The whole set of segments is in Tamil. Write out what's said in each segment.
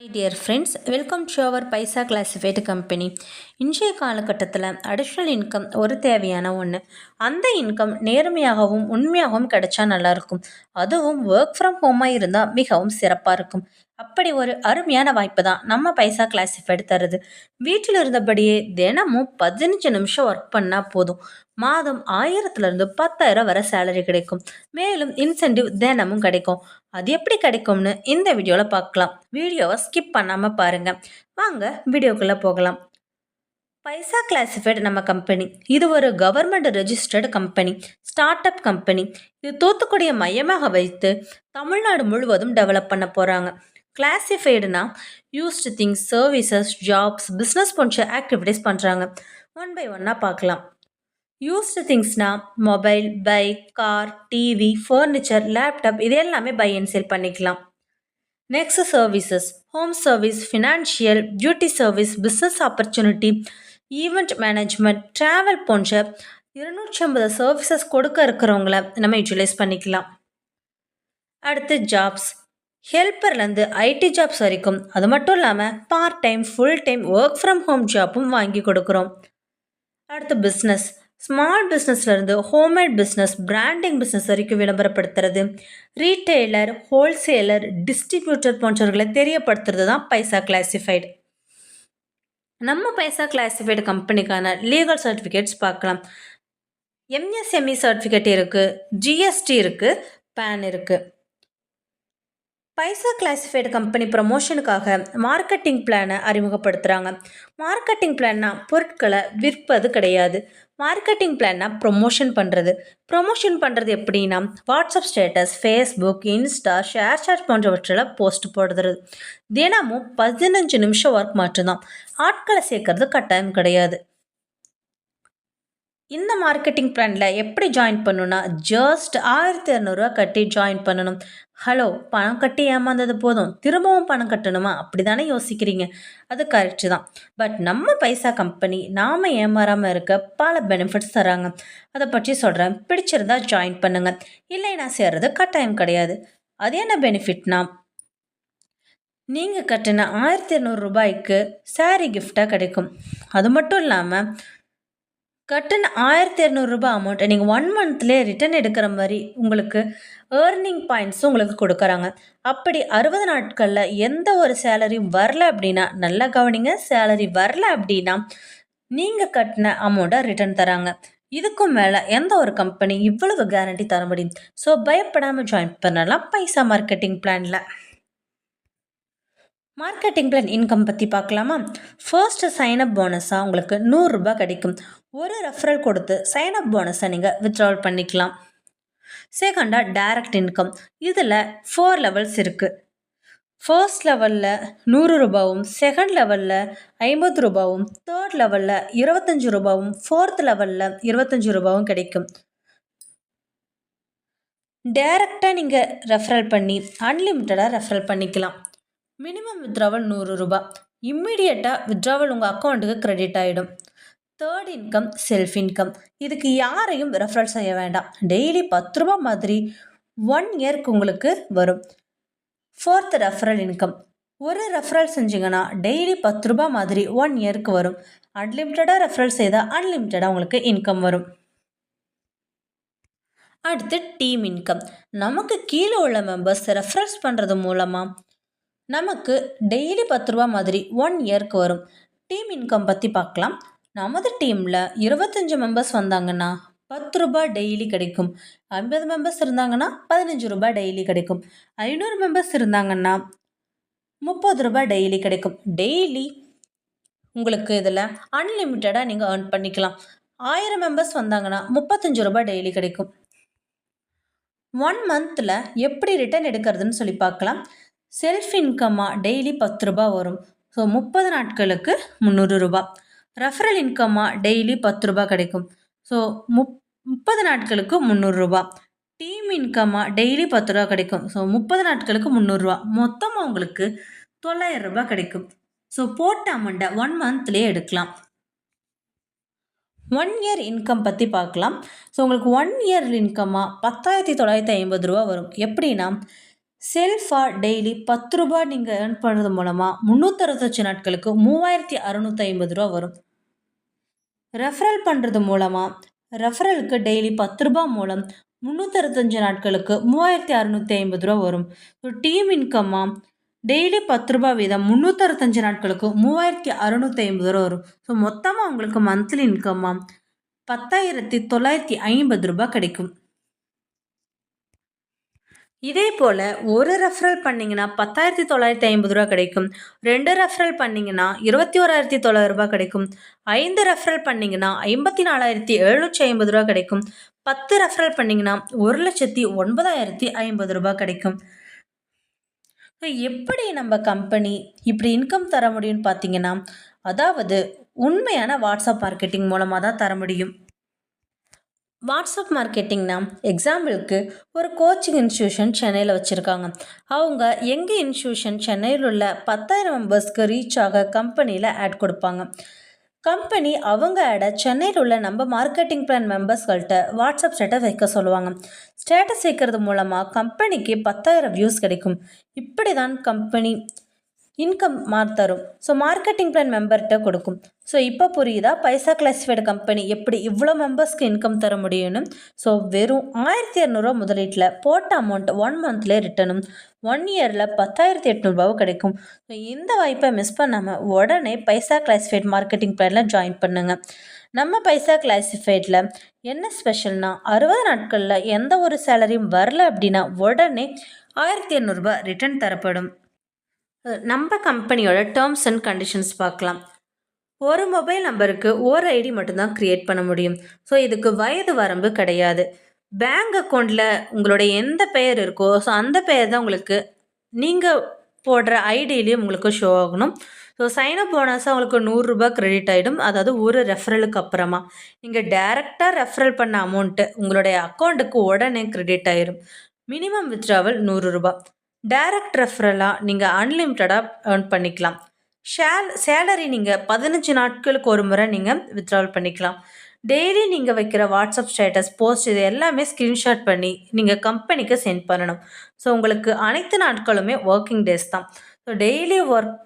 Dear friends welcome to our Paisa classified company இன்றைய காலகட்டத்தில் அடிஷ்னல் இன்கம் ஒரு தேவையான ஒன்று அந்த இன்கம் நேர்மையாகவும் உண்மையாகவும் கிடைச்சா நல்லாயிருக்கும் அதுவும் ஒர்க் ஃப்ரம் ஹோமாக இருந்தால் மிகவும் சிறப்பாக இருக்கும். அப்படி ஒரு அருமையான வாய்ப்பு தான் நம்ம பைசா கிளாசிஃபைடு தருது வீட்டில் இருந்தபடியே தினமும் பதினஞ்சு நிமிஷம் ஒர்க் பண்ணால் போதும். மாதம் ஆயிரத்துலேருந்து பத்தாயிரம் வரை சேலரி கிடைக்கும். மேலும் இன்சென்டிவ் தினமும் கிடைக்கும். அது எப்படி கிடைக்கும்னு இந்த வீடியோவில் பார்க்கலாம். வீடியோவை ஸ்கிப் பண்ணாமல் பாருங்கள் வாங்க வீடியோக்குள்ளே போகலாம். பைசா கிளாசிஃபைடு நம்ம கம்பெனி இது ஒரு government registered company start up company இது தூத்துக்குடியை மையமாக வைத்து தமிழ்நாடு முழுவதும் டெவலப் பண்ண போகிறாங்க கிளாசிஃபைடுனா used things services jobs business போன்ற ஆக்டிவிட்டீஸ் பண்ணுறாங்க ஒன் பை ஒன்னாக பார்க்கலாம். Used திங்ஸ்னால் mobile bike car TV furniture laptop இது எல்லாமே பை அண்ட் சேல் பண்ணிக்கலாம். Next services home service financial beauty service business opportunity event management travel போன்ற இருநூற்றி ஐம்பது சர்வீசஸ் கொடுக்க இருக்கிறவங்கள நம்ம யூட்டிலைஸ் பண்ணிக்கலாம். அடுத்து ஜாப்ஸ் ஹெல்ப்பர்லேருந்து ஐடி ஜாப்ஸ் வரைக்கும். அது மட்டும் இல்லாமல் part time full time work from home ஜாப்பும் வாங்கி கொடுக்குறோம். அடுத்து பிஸ்னஸ் ஸ்மால் பிஸ்னஸ்லேருந்து ஹோம்மேட் பிஸ்னஸ் பிராண்டிங் பிஸ்னஸ் வரைக்கும் விளம்பரப்படுத்துறது. ரீட்டெய்லர் ஹோல்சேலர் டிஸ்ட்ரிபியூட்டர் போன்றவர்களை தெரியப்படுத்துறது தான் பைசா கிளாசிஃபைடு நம்ம பைசா கிளாசிஃபைடு கம்பெனிக்கான லீகல் சர்டிஃபிகேட்ஸ் பார்க்கலாம். எம்எஸ்எம்இ சர்டிஃபிகேட் இருக்குது ஜிஎஸ்டி இருக்குது பேன் இருக்குது பைசா கிளாசிஃபைடு கம்பெனி ப்ரமோஷனுக்காக மார்க்கெட்டிங் பிளானை அறிமுகப்படுத்துகிறாங்க மார்க்கெட்டிங் பிளான்னா பொருட்களை விற்பது கிடையாது. மார்க்கெட்டிங் பிளான்னா ப்ரொமோஷன் பண்ணுறது ப்ரொமோஷன் பண்ணுறது எப்படின்னா WhatsApp status Facebook Insta ShareChat போன்றவற்றில் போஸ்ட் போடுறது. தினமும் பதினஞ்சு நிமிஷம் ஒர்க் மட்டும்தான். ஆட்களை சேர்க்கறது கட்டாயம் கிடையாது. இந்த மார்க்கெட்டிங் பிளானில் எப்படி ஜாயின் பண்ணணும்னா ஜஸ்ட் ஆயிரத்தி இரநூறுவா கட்டி ஜாயின் பண்ணணும். ஹலோ பணம் கட்டி ஏமாந்தது போதும். திரும்பவும் பணம் கட்டணுமா? அப்படி தானே யோசிக்கிறீங்க. அது கரெக்டு தான். பட் நம்ம பைசா கம்பெனி நாம் ஏமாறாமல் இருக்க பல பெனிஃபிட்ஸ் தராங்க. அதை பற்றி சொல்கிறேன் பிடிச்சிருந்தா ஜாயின் பண்ணுங்கள் இல்லை நான் சேர்றது கட்டாயம் கிடையாது. அது என்ன பெனிஃபிட்னா நீங்கள் கட்டின ஆயிரத்தி இரநூறு ரூபாய்க்கு சாரீ கிஃப்டாக கிடைக்கும். அது மட்டும் இல்லாமல் கட்டின ஆயிரத்தி இரநூறுபா அமௌண்ட்டை நீங்கள் ஒன் மந்த்லேயே ரிட்டன் எடுக்கிற மாதிரி உங்களுக்கு ஏர்னிங் பாயிண்ட்ஸும் உங்களுக்கு கொடுக்குறாங்க. அப்படி அறுபது நாட்களில் எந்த ஒரு சேலரியும் வரல அப்படின்னா நல்லா கவனிங்க சேலரி வரல அப்படின்னா நீங்கள் கட்டின அமௌண்ட்டை ரிட்டர்ன் தராங்க. இதுக்கும் மேலே எந்த ஒரு கம்பெனி இவ்வளவு கேரண்டி தர முடியும்? ஸோ பயப்படாமல் ஜாயின் பண்ணலாம். பைசா மார்க்கெட்டிங் பிளானில் மார்க்கெட்டிங் பிளான் இன்கம் பற்றி பார்க்கலாமா? ஃபர்ஸ்ட் சைனப் போனஸாக உங்களுக்கு நூறுரூபா கிடைக்கும். ஒரு ரெஃபரல் கொடுத்து சைனப் போனஸை நீங்கள் வித்ட்ராவல் பண்ணிக்கலாம். செகண்டாக டைரக்ட் இன்கம் இதில் ஃபோர் லெவல்ஸ் இருக்குது ஃபர்ஸ்ட் லெவலில் நூறு ரூபாவும் செகண்ட் லெவலில் ஐம்பது ரூபாவும் தேர்ட் லெவலில் இருபத்தஞ்சி ரூபாவும் ஃபோர்த் லெவலில் இருபத்தஞ்சி ரூபாவும் கிடைக்கும். டைரக்டாக நீங்கள் ரெஃபரல் பண்ணி அன்லிமிட்டடாக ரெஃபரல் பண்ணிக்கலாம். மினிமம் வித்ராவல் நூறு ரூபாய் இம்மிடியட்டாக வித்ராவல் உங்கள் அக்கௌண்ட்டுக்கு கிரெடிட் ஆகிடும் தேர்ட் இன்கம் செல்ஃப் இன்கம் இதுக்கு யாரையும் ரெஃபரல் செய்ய வேண்டாம். டெய்லி பத்து ரூபா மாதிரி ஒன் இயர்க்கு உங்களுக்கு வரும். ஃபோர்த் ரெஃபரல் இன்கம் ஒரு ரெஃபரல் செஞ்சிங்கன்னா டெய்லி பத்து ரூபா மாதிரி ஒன் இயருக்கு வரும். அன்லிமிட்டடாக ரெஃபரல் செய்தால் அன்லிமிட்டடாக உங்களுக்கு இன்கம் வரும். அடுத்து டீம் இன்கம் நமக்கு கீழே உள்ள மெம்பர்ஸ் ரெஃபரன்ஸ் பண்ணுறது மூலமாக நமக்கு டெய்லி பத்து ரூபா மாதிரி ஒன் இயர்க்கு வரும். டீம் இன்கம் பற்றி பார்க்கலாம். நமது டீமில் இருபத்தஞ்சி மெம்பர்ஸ் வந்தாங்கன்னா பத்து ரூபாய் டெய்லி கிடைக்கும். ஐம்பது மெம்பர்ஸ் இருந்தாங்கன்னா பதினஞ்சு ரூபாய் டெய்லி கிடைக்கும். ஐநூறு மெம்பர்ஸ் இருந்தாங்கன்னா முப்பது ரூபாய் டெய்லி கிடைக்கும். டெய்லி உங்களுக்கு இதில் அன்லிமிட்டடாக நீங்கள் ஏர்ன் பண்ணிக்கலாம். ஆயிரம் மெம்பர்ஸ் வந்தாங்கன்னா முப்பத்தஞ்சு ரூபாய் டெய்லி கிடைக்கும். ஒன் மந்தில் எப்படி ரிட்டர்ன் எடுக்கிறதுன்னு சொல்லி பார்க்கலாம். செல்ஃப் இன்கம்மாக டெய்லி பத்து ரூபா வரும். ஸோ முப்பது நாட்களுக்கு முந்நூறு ரூபா. ரெஃபரல் இன்கம்மாக டெய்லி பத்து ரூபா கிடைக்கும். ஸோ முப் முப்பது நாட்களுக்கு முந்நூறுரூபா டீம் இன்கம்மாக டெய்லி பத்து ரூபா கிடைக்கும். ஸோ முப்பது நாட்களுக்கு முந்நூறுரூவா மொத்தமாக உங்களுக்கு தொள்ளாயிரம் ரூபாய் கிடைக்கும். ஸோ போட்ட அமௌண்ட்டை ஒன் மந்த்லேயே எடுக்கலாம். ஒன் இயர் இன்கம் பற்றி பார்க்கலாம். ஸோ உங்களுக்கு ஒன் இயர் இன்கம்மாக பத்தாயிரத்தி தொள்ளாயிரத்தி ஐம்பது ரூபா வரும். எப்படின்னா செல்ஃபாக டெய்லி பத்து ரூபாய் நீங்கள் ஏர்ன் பண்ணுறது மூலமாக முந்நூற்றறுபத்தஞ்சு நாட்களுக்கு மூவாயிரத்தி அறநூற்றி ஐம்பது ரூபா வரும். ரெஃபரல் பண்ணுறது மூலமாக ரெஃபரலுக்கு டெய்லி பத்து ரூபா மூலம் முந்நூற்றறுபத்தஞ்சு நாட்களுக்கு மூவாயிரத்தி அறநூற்றி ஐம்பது ரூபா வரும். ஸோ டீம் இன்கம்மாக டெய்லி பத்து ரூபா வீதம் முந்நூற்றறுபத்தஞ்சு நாட்களுக்கு மூவாயிரத்தி அறநூற்றி ஐம்பது ரூபா வரும். ஸோ மொத்தமாக உங்களுக்கு மந்த்லி இன்கம்மாக பத்தாயிரத்தி தொள்ளாயிரத்தி ஐம்பது ரூபாய் கிடைக்கும். இதே போல் ஒரு ரெஃபரல் பண்ணிங்கன்னா பத்தாயிரத்தி தொள்ளாயிரத்தி ஐம்பது ரூபா கிடைக்கும். ரெண்டு ரெஃபரல் பண்ணிங்கன்னா இருபத்தி ஓராயிரத்தி தொள்ளாயிரம் ரூபாய் கிடைக்கும். ஐந்து ரெஃபரல் பண்ணிங்கன்னா ஐம்பத்தி நாலாயிரத்தி எழுநூற்றி ஐம்பது ரூபா கிடைக்கும். பத்து ரெஃபரல் பண்ணிங்கன்னா ஒரு லட்சத்தி ஒன்பதாயிரத்தி ஐம்பது ரூபாய் கிடைக்கும். எப்படி நம்ம கம்பெனி இப்படி இன்கம் தர முடியும்னு பார்த்தீங்கன்னா அதாவது உண்மையான வாட்ஸ்அப் மார்க்கெட்டிங் மூலமாக தான் தர முடியும். வாட்ஸ்அப் மார்க்கெட்டிங்னா எக்ஸாம்பிளுக்கு ஒரு கோச்சிங் இன்ஸ்டியூஷன் சென்னையில் வச்சுருக்காங்க. அவங்க எங்கள் இன்ஸ்டியூஷன் சென்னையில் உள்ள பத்தாயிரம் மெம்பர்ஸ்க்கு ரீச் ஆக கம்பெனியில் ஆட் கொடுப்பாங்க. கம்பெனி அவங்க ஆடை சென்னையில் உள்ள நம்ம மார்க்கெட்டிங் பிளான் மெம்பர்ஸ்கள்கிட்ட வாட்ஸ்அப் ஸ்டேட்டஸ் வைக்க சொல்லுவாங்க. ஸ்டேட்டஸ் வைக்கிறது மூலமாக கம்பெனிக்கு பத்தாயிரம் வியூஸ் கிடைக்கும். இப்படி தான் கம்பெனி இன்கம் மார் தரும். ஸோ மார்க்கெட்டிங் பிளான் மெம்பர்கிட்ட கொடுக்கும். ஸோ இப்போ புரியுதா? பைசா கிளாசிஃபைடு கம்பெனி எப்படி இவ்வளோ மெம்பர்ஸ்க்கு இன்கம் தர முடியும்னு? ஸோ வெறும் ஆயிரத்தி இரநூறுவா முதலீட்டில் போட்ட அமௌண்ட் ஒன் மந்த்லேயே ரிட்டனும் ஒன் இயரில் பத்தாயிரத்தி எட்நூறுபாவும் கிடைக்கும். ஸோ இந்த வாய்ப்பை மிஸ் பண்ணாமல் உடனே பைசா கிளாசிஃபைட் மார்க்கெட்டிங் பிளானில் ஜாயின் பண்ணுங்கள் நம்ம பைசா கிளாசிஃபைடில் என்ன ஸ்பெஷல்னால் அறுபது நாட்களில் எந்த ஒரு சேலரியும் வரல அப்படின்னா உடனே ஆயிரத்தி இரநூறுபா ரிட்டர்ன் தரப்படும். நம்ம கம்பெனியோட டேர்ம்ஸ் அண்ட் கண்டிஷன்ஸ் பார்க்கலாம். ஒரு மொபைல் நம்பருக்கு ஒரு ஐடி மட்டும்தான் க்ரியேட் பண்ண முடியும். ஸோ இதுக்கு வயது வரம்பு கிடையாது. பேங்க் அக்கௌண்ட்டில் உங்களுடைய எந்த பெயர் இருக்கோ ஸோ அந்த பெயர் தான் உங்களுக்கு நீங்கள் போடுற ஐடியிலையும் உங்களுக்கு ஷோ ஆகணும். ஸோ சைனப் போனஸாக உங்களுக்கு நூறுரூபா க்ரெடிட் ஆகிடும் அதாவது ஒரு ரெஃபரலுக்கு அப்புறமா. நீங்கள் டேரெக்டாக ரெஃபரல் பண்ண அமௌண்ட்டு உங்களுடைய அக்கௌண்ட்டுக்கு உடனே க்ரெடிட் ஆகிடும் மினிமம் வித்ட்ராவல் நூறுரூபா டைரக்ட் ரெஃபரலாக நீங்கள் அன்லிமிட்டடாக ஏர்ன் பண்ணிக்கலாம். ஷேல் சேலரி நீங்கள் பதினஞ்சு நாட்களுக்கு ஒரு முறை நீங்கள் வித்ட்ரால் பண்ணிக்கலாம். டெய்லி நீங்கள் வைக்கிற வாட்ஸ்அப் ஸ்டேட்டஸ் போஸ்ட் இது எல்லாமே ஸ்க்ரீன்ஷாட் பண்ணி நீங்கள் கம்பெனிக்கு சென்ட் பண்ணணும். ஸோ உங்களுக்கு அனைத்து நாட்களுமே ஒர்க்கிங் டேஸ் தான். So daily work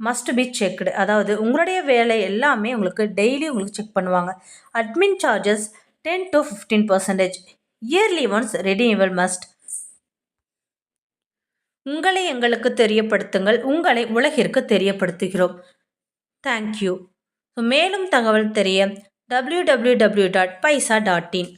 must be checked அதாவது உங்களுடைய வேலை எல்லாமே உங்களுக்கு டெய்லி உங்களுக்கு செக் பண்ணுவாங்க. Admin charges ten to fifteen percentage yearly once renewal must உங்களை எங்களுக்கு தெரியப்படுத்துங்கள் உங்களை உலகிற்கு தெரியப்படுத்துகிறோம். தேங்க்யூ மேலும் தகவல் தெரிய W W W dot Paisa dot in